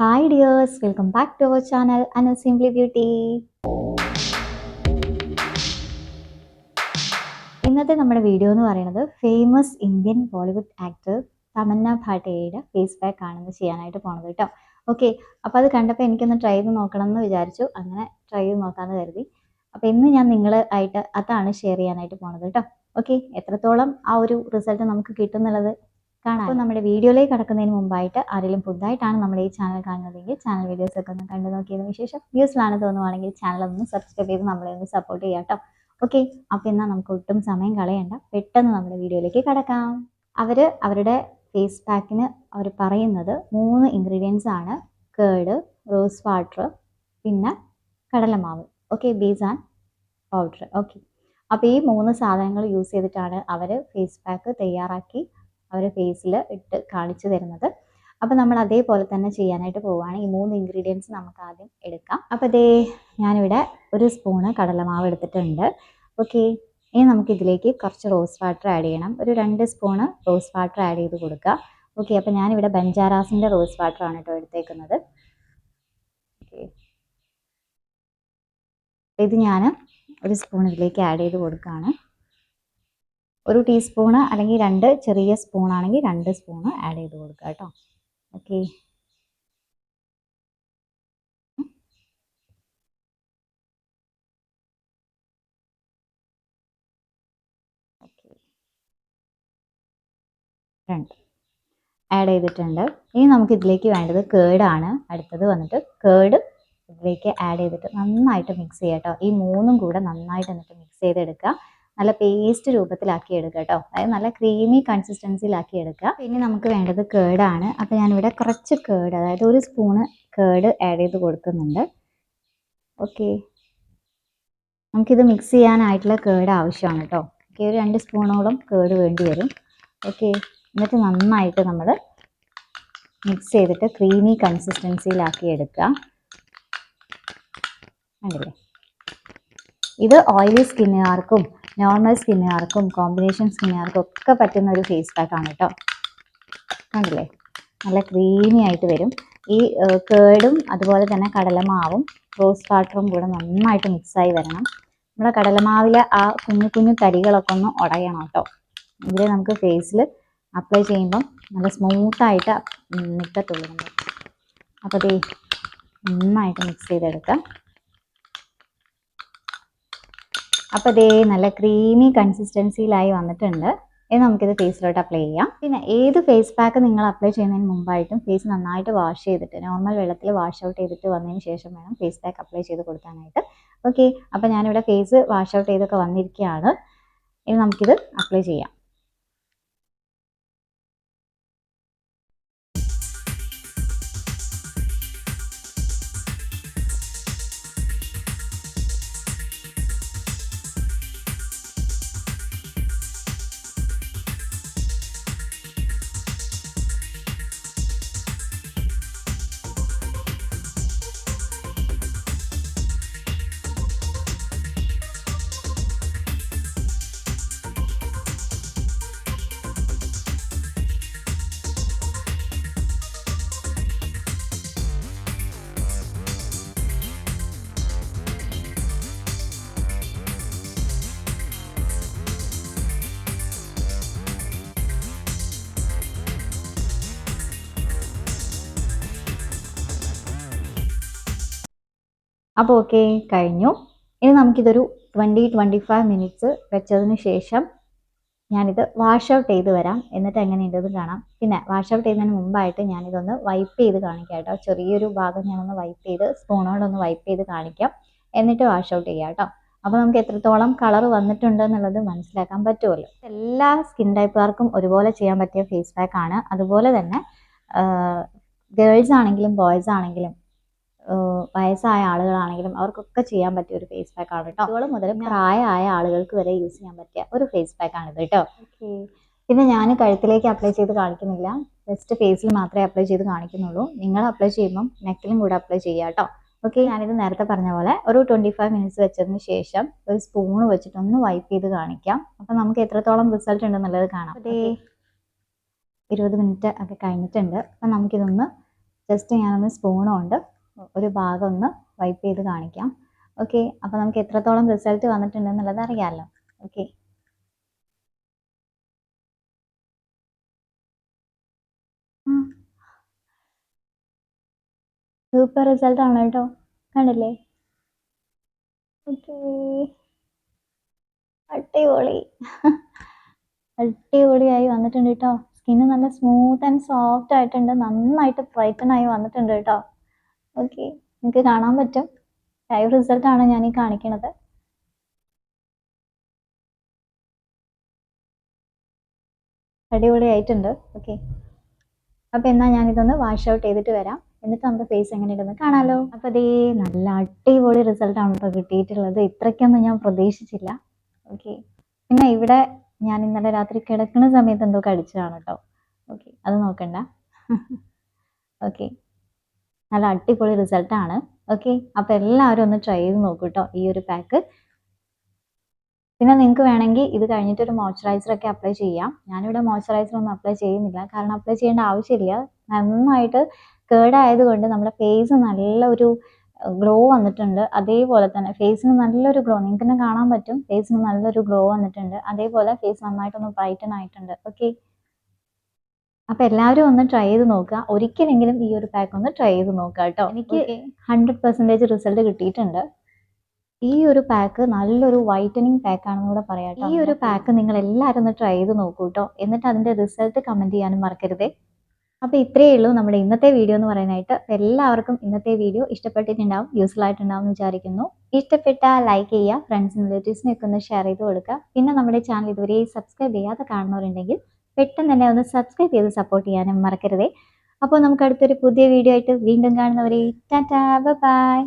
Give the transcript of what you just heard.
Hi dears welcome back to our channel Anu simply beauty ഇന്നത്തെ നമ്മുടെ video എന്ന് പറയുന്നത് famous Indian Bollywood actor Tamanna ഭാട്ടിയയുടെ face pack ആണെന്ന് ചെയ്യാനായിട്ട് പോണത് കേട്ടോ. ഓക്കെ അപ്പോൾ അത് കണ്ടപ്പോൾ എനിക്കൊന്ന് ട്രൈ ചെയ്ത് നോക്കണം എന്ന് വിചാരിച്ചു. അങ്ങനെ ട്രൈ ചെയ്ത് നോക്കാമെന്ന് കരുതി. അപ്പോൾ ഇന്ന് ഞാൻ നിങ്ങൾ ആയിട്ട് അതാണ് ഷെയർ ചെയ്യാനായിട്ട് പോണത് കേട്ടോ. ഓക്കെ എത്രത്തോളം ആ ഒരു റിസൾട്ട് നമുക്ക് കിട്ടുന്നുള്ളത് കാണാം. അപ്പോൾ നമ്മുടെ വീഡിയോയിലേക്ക് കടക്കുന്നതിന് മുമ്പായിട്ട് ആരെങ്കിലും പുതുതായിട്ടാണ് നമ്മുടെ ഈ ചാനൽ കാണുന്നതെങ്കിൽ ചാനൽ വീഡിയോസ് ഒക്കെ ഒന്ന് കണ്ടു നോക്കിയതിന് ശേഷം ന്യൂസിലാണ് തോന്നുവാണെങ്കിൽ ചാനൽ ഒന്ന് സബ്സ്ക്രൈബ് ചെയ്ത് നമ്മളെ ഒന്ന് സപ്പോർട്ട് ചെയ്യാം കേട്ടോ. ഓക്കെ അപ്പോൾ എന്നാൽ നമുക്ക് ഒട്ടും സമയം കളയണ്ട. പെട്ടെന്ന് നമ്മുടെ വീഡിയോയിലേക്ക് കടക്കാം. അവർ അവരുടെ ഫേസ് പാക്കിന് അവർ പറയുന്നത് മൂന്ന് ഇൻഗ്രീഡിയൻസ് ആണ്. കേർഡ് റോസ് വാട്ടർ പിന്നെ കടലമാവ്. Okay base and powder okay അപ്പോൾ ഈ മൂന്ന് സാധനങ്ങൾ യൂസ് ചെയ്തിട്ടാണ് അവർ ഫേസ് പാക്ക് തയ്യാറാക്കി അവർ ഫേസിൽ ഇട്ട് കാണിച്ചു തരുന്നത്. അപ്പോൾ നമ്മൾ അതേപോലെ തന്നെ ചെയ്യാനായിട്ട് പോവുകയാണ്. ഈ മൂന്ന് ഇൻഗ്രീഡിയൻസ് നമുക്ക് ആദ്യം എടുക്കാം. അപ്പോൾ ദേ ഞാനിവിടെ ഒരു സ്പൂണ് കടലമാവ് എടുത്തിട്ടുണ്ട്. ഓക്കെ ഇനി നമുക്ക് ഇതിലേക്ക് കുറച്ച് റോസ് വാട്ടർ ആഡ് ചെയ്യണം. ഒരു രണ്ട് സ്പൂണ് റോസ് വാട്ടർ ആഡ് ചെയ്ത് കൊടുക്കുക. ഓക്കെ അപ്പോൾ ഞാനിവിടെ ബഞ്ചാറാസിന്റെ റോസ് വാട്ടർ ആണ് കേട്ടോ എടുത്തേക്കുന്നത്. ഓക്കെ ഇത് ഞാൻ ഒരു സ്പൂൺ ഇതിലേക്ക് ആഡ് ചെയ്ത് കൊടുക്കുകയാണ്. ഒരു ടീസ്പൂണ് അല്ലെങ്കിൽ രണ്ട് ചെറിയ സ്പൂൺ ആണെങ്കിൽ രണ്ട് സ്പൂണ് ആഡ് ചെയ്ത് കൊടുക്കുക കേട്ടോ. ഓക്കെ ആഡ് ചെയ്തിട്ടുണ്ട്. ഇനി നമുക്ക് ഇതിലേക്ക് വേണ്ടത് കേടാണ് അടുത്തത് വന്നിട്ട് കേട് ഇതിലേക്ക് ആഡ് ചെയ്തിട്ട് നന്നായിട്ട് മിക്സ് ചെയ്യാം കേട്ടോ. ഈ മൂന്നും കൂടെ നന്നായിട്ട് എന്നിട്ട് മിക്സ് ചെയ്തെടുക്കുക. നല്ല പേസ്റ്റ് രൂപത്തിലാക്കി എടുക്കുക കേട്ടോ അതായത് നല്ല ക്രീമി കൺസിസ്റ്റൻസിയിലാക്കി എടുക്കുക പിന്നെ നമുക്ക് വേണ്ടത് കേടാണ്. അപ്പോൾ ഞാനിവിടെ കുറച്ച് കേട് അതായത് ഒരു സ്പൂണ് കേട് ആഡ് ചെയ്ത് കൊടുക്കുന്നുണ്ട്. ഓക്കെ നമുക്കിത് മിക്സ് ചെയ്യാനായിട്ടുള്ള കേട് ആവശ്യമാണ് കേട്ടോ ഓക്കെ ഒരു രണ്ട് സ്പൂണോളം കേട് വേണ്ടി വരും. ഓക്കെ എന്നിട്ട് നന്നായിട്ട് നമ്മൾ മിക്സ് ചെയ്തിട്ട് ക്രീമി കൺസിസ്റ്റൻസിയിലാക്കി എടുക്കുക കണ്ടില്ലേ? ഇത് ഓയിലി സ്കിന്നുകാർക്കും നോർമൽ സ്കിന്നുകാർക്കും കോമ്പിനേഷൻ സ്കിന്നുകാർക്കും ഒക്കെ പറ്റുന്ന ഒരു ഫേസ് പാക്ക് ആണ് കേട്ടോ കണ്ടില്ലേ? നല്ല ക്രീമി ആയിട്ട് വരും. ഈ കേടും അതുപോലെ തന്നെ കടലമാവും റോസ് വാട്ടറും കൂടെ നന്നായിട്ട് മിക്സായി വരണം. നമ്മുടെ കടലമാവിലെ ആ കുഞ്ഞു കുഞ്ഞു തരികളൊക്കെ ഒന്ന് ഉടയണം കേട്ടോ ഇതിൽ നമുക്ക് ഫേസിൽ അപ്ലൈ ചെയ്യുമ്പം നല്ല സ്മൂത്തായിട്ട് നിൽക്കത്തുള്ളൂ നമ്മൾ അപ്പോൾ നന്നായിട്ട് മിക്സ് ചെയ്തെടുക്കാം. അപ്പോൾ ദേ നല്ല ക്രീമി കൺസിസ്റ്റൻസിയിലായി വന്നിട്ടുണ്ട്. ഇനി നമുക്കിത് ഫേസിലോട്ട് അപ്ലൈ ചെയ്യാം. പിന്നെ ഏത് ഫേസ് പാക്ക് നിങ്ങൾ അപ്ലൈ ചെയ്യുന്നതിന് മുമ്പായിട്ടും ഫേസ് നന്നായിട്ട് വാഷ് ചെയ്തിട്ട് നോർമൽ വെള്ളത്തിൽ വാഷ് ഔട്ട് ചെയ്തിട്ട് വന്നതിന് ശേഷം വേണം ഫേസ് പാക്ക് അപ്ലൈ ചെയ്ത് കൊടുക്കാനായിട്ട്. ഓക്കെ അപ്പോൾ ഞാനിവിടെ ഫേസ് വാഷ് ഔട്ട് ചെയ്തൊക്കെ വന്നിരിക്കുകയാണ്. ഇനി നമുക്കിത് അപ്ലൈ ചെയ്യാം. അപ്പോൾ ഓക്കെ കഴിഞ്ഞു. ഇനി നമുക്കിതൊരു ട്വന്റി ട്വന്റി ഫൈവ് മിനിറ്റ്സ് വെച്ചതിന് ശേഷം ഞാനിത് വാഷ് ഔട്ട് ചെയ്ത് വരാം. എന്നിട്ട് എങ്ങനെ എങ്ങനെയുണ്ടെന്ന് കാണാം. പിന്നെ വാഷ് ഔട്ട് ചെയ്യുന്നതിന് മുമ്പായിട്ട് ഞാനിതൊന്ന് വൈപ്പ് ചെയ്ത് കാണിക്കാം കേട്ടോ. ചെറിയൊരു ഭാഗം ഞാനൊന്ന് വൈപ്പ് ചെയ്ത് സ്പൂണോടൊന്ന് വൈപ്പ് ചെയ്ത് കാണിക്കാം. എന്നിട്ട് വാഷ് ഔട്ട് ചെയ്യാം കേട്ടോ. അപ്പോൾ നമുക്ക് എത്രത്തോളം കളർ വന്നിട്ടുണ്ട് എന്നുള്ളത് മനസ്സിലാക്കാൻ പറ്റുമല്ലോ. എല്ലാ സ്കിൻ ടൈപ്പുകാർക്കും ഒരുപോലെ ചെയ്യാൻ പറ്റിയ ഫേസ് പാക്ക് ആണ്. അതുപോലെ തന്നെ ഗേൾസ് ആണെങ്കിലും ബോയ്സ് ആണെങ്കിലും വയസ്സായ ആളുകളാണെങ്കിലും അവർക്കൊക്കെ ചെയ്യാൻ പറ്റിയ ഒരു ഫേസ് പാക്ക് ആണ് കേട്ടോ അതുപോലെ മുതൽ പ്രായമായ ആളുകൾക്ക് വരെ യൂസ് ചെയ്യാൻ പറ്റിയ ഒരു ഫേസ് പാക്ക് ആണ് ഇത് കേട്ടോ പിന്നെ ഞാൻ കഴുത്തിലേക്ക് അപ്ലൈ ചെയ്ത് കാണിക്കുന്നില്ല. ജസ്റ്റ് ഫേസിൽ മാത്രമേ അപ്ലൈ ചെയ്ത് കാണിക്കുന്നുള്ളൂ. നിങ്ങൾ അപ്ലൈ ചെയ്യുമ്പോൾ നെക്കിലും കൂടെ അപ്ലൈ ചെയ്യുക കേട്ടോ ഓക്കെ ഞാനിത് നേരത്തെ പറഞ്ഞ പോലെ ഒരു ട്വന്റി ഫൈവ് മിനിറ്റ്സ് വെച്ചതിന് ശേഷം ഒരു സ്പൂൺ വെച്ചിട്ട് ഒന്ന് വൈപ്പ് ചെയ്ത് കാണിക്കാം. അപ്പം നമുക്ക് എത്രത്തോളം റിസൾട്ട് ഉണ്ടെന്നുള്ളത് കാണാം. ഇരുപത് മിനിറ്റ് ഒക്കെ കഴിഞ്ഞിട്ടുണ്ട്. അപ്പം നമുക്കിതൊന്ന് ജസ്റ്റ് ഞാനൊന്ന് സ്പൂണും കൊണ്ട് ഒരു ഭാഗം ഒന്ന് വൈപ്പ് ചെയ്ത് കാണിക്കാം. ഓക്കെ അപ്പോൾ നമുക്ക് എത്രത്തോളം റിസൾട്ട് വന്നിട്ടുണ്ടെന്നുള്ളത് അറിയാമല്ലോ ഓക്കെ സൂപ്പർ റിസൾട്ട് ആണ് കേട്ടോ കണ്ടില്ലേ? അടിപൊളി. അടിപൊളിയായി വന്നിട്ടുണ്ട് കേട്ടോ സ്കിന്ന് നല്ല സ്മൂത്ത് ആൻഡ് സോഫ്റ്റ് ആയിട്ടുണ്ട്. നന്നായിട്ട് ബ്രൈറ്റൻ ആയി വന്നിട്ടുണ്ട് കേട്ടോ ഓക്കെ നിങ്ങൾക്ക് കാണാൻ പറ്റും. ലൈവ് റിസൾട്ട് ആണ് ഞാൻ ഈ കാണിക്കുന്നത് അടിപൊളി ആയിട്ടുണ്ട് ഓക്കെ അപ്പോൾ എന്നാൽ ഞാനിതൊന്ന് വാഷ് ഔട്ട് ചെയ്തിട്ട് വരാം. എന്നിട്ട് നമ്മുടെ ഫേസ് എങ്ങനെയുണ്ടെന്ന് കാണാലോ. അപ്പോൾ അതേ നല്ല അടിപൊളി റിസൾട്ട് ആണ് കേട്ടോ കിട്ടിയിട്ടുള്ളത്. ഇത്രയ്ക്കൊന്നും ഞാൻ പ്രതീക്ഷിച്ചില്ല. ഓക്കെ പിന്നെ ഇവിടെ ഞാൻ ഇന്നലെ രാത്രി കിടക്കുന്ന സമയത്ത് എന്തോ കടിച്ചതാണ് കേട്ടോ ഓക്കെ അത് നോക്കണ്ട. ഓക്കെ നല്ല അടിപൊളി റിസൾട്ടാണ് ഓക്കെ അപ്പോൾ എല്ലാവരും ഒന്ന് ട്രൈ ചെയ്ത് നോക്കൂ കേട്ടോ ഈ ഒരു പാക്ക് പിന്നെ നിങ്ങൾക്ക് വേണമെങ്കിൽ ഇത് കഴിഞ്ഞിട്ട് ഒരു മോയ്സ്ചറൈസർ ഒക്കെ അപ്ലൈ ചെയ്യാം. ഞാനിവിടെ മോയ്സ്ചറൈസർ ഒന്നും അപ്ലൈ ചെയ്യുന്നില്ല. കാരണം അപ്ലൈ ചെയ്യേണ്ട ആവശ്യമില്ല. നന്നായിട്ട് കേടായതുകൊണ്ട് നമ്മുടെ ഫേസ് നല്ല ഒരു ഗ്ലോ വന്നിട്ടുണ്ട്. അതേപോലെ തന്നെ ഫേസിന് നല്ലൊരു ഗ്ലോ നിങ്ങൾക്ക് തന്നെ കാണാൻ പറ്റും. ഫേസിന് നല്ലൊരു ഗ്ലോ വന്നിട്ടുണ്ട്. അതേപോലെ ഫേസ് നന്നായിട്ടൊന്ന് ബ്രൈറ്റൻ ആയിട്ടുണ്ട്. ഓക്കെ അപ്പോൾ എല്ലാവരും ഒന്ന് ട്രൈ ചെയ്ത് നോക്കുക. ഒരിക്കലെങ്കിലും ഈ ഒരു പാക്ക് ഒന്ന് ട്രൈ ചെയ്ത് നോക്കുക കേട്ടോ. എനിക്ക് ഹൺഡ്രഡ് പെർസെന്റേജ് റിസൾട്ട് കിട്ടിയിട്ടുണ്ട്. ഈ ഒരു പാക്ക് നല്ലൊരു വൈറ്റനിങ് പാക്ക് ആണെന്ന് കൂടെ പറയാം ഈ ഒരു പാക്ക് നിങ്ങൾ എല്ലാവരും ഒന്ന് ട്രൈ ചെയ്ത് നോക്കൂ കേട്ടോ. എന്നിട്ട് അതിന്റെ റിസൾട്ട് കമന്റ് ചെയ്യാനും മറക്കരുതേ. അപ്പോൾ ഇത്രയേ ഉള്ളൂ നമ്മുടെ ഇന്നത്തെ വീഡിയോ എന്ന് പറയാനായിട്ട്. എല്ലാവർക്കും ഇന്നത്തെ വീഡിയോ ഇഷ്ടപ്പെട്ടിട്ടുണ്ടാവും യൂസ്ഫുൾ ആയിട്ടുണ്ടാവും എന്ന് വിചാരിക്കുന്നു. ഇഷ്ടപ്പെട്ട ലൈക്ക് ചെയ്യുക ഫ്രണ്ട്സിനും റിലേറ്റീവ്സിനൊക്കെ ഒന്ന് ഷെയർ ചെയ്ത് കൊടുക്കുക. പിന്നെ നമ്മുടെ ചാനൽ ഇതുവരെ സബ്സ്ക്രൈബ് ചെയ്യാതെ കാണുന്നവരുണ്ടെങ്കിൽ പെട്ടെന്ന് തന്നെ ഒന്ന് സബ്സ്ക്രൈബ് ചെയ്ത് സപ്പോർട്ട് ചെയ്യാനും മറക്കരുതേ. അപ്പോൾ നമുക്ക് അടുത്തൊരു പുതിയ വീഡിയോ ആയിട്ട് വീണ്ടും കാണുന്നവരെ ടാറ്റാ ബൈ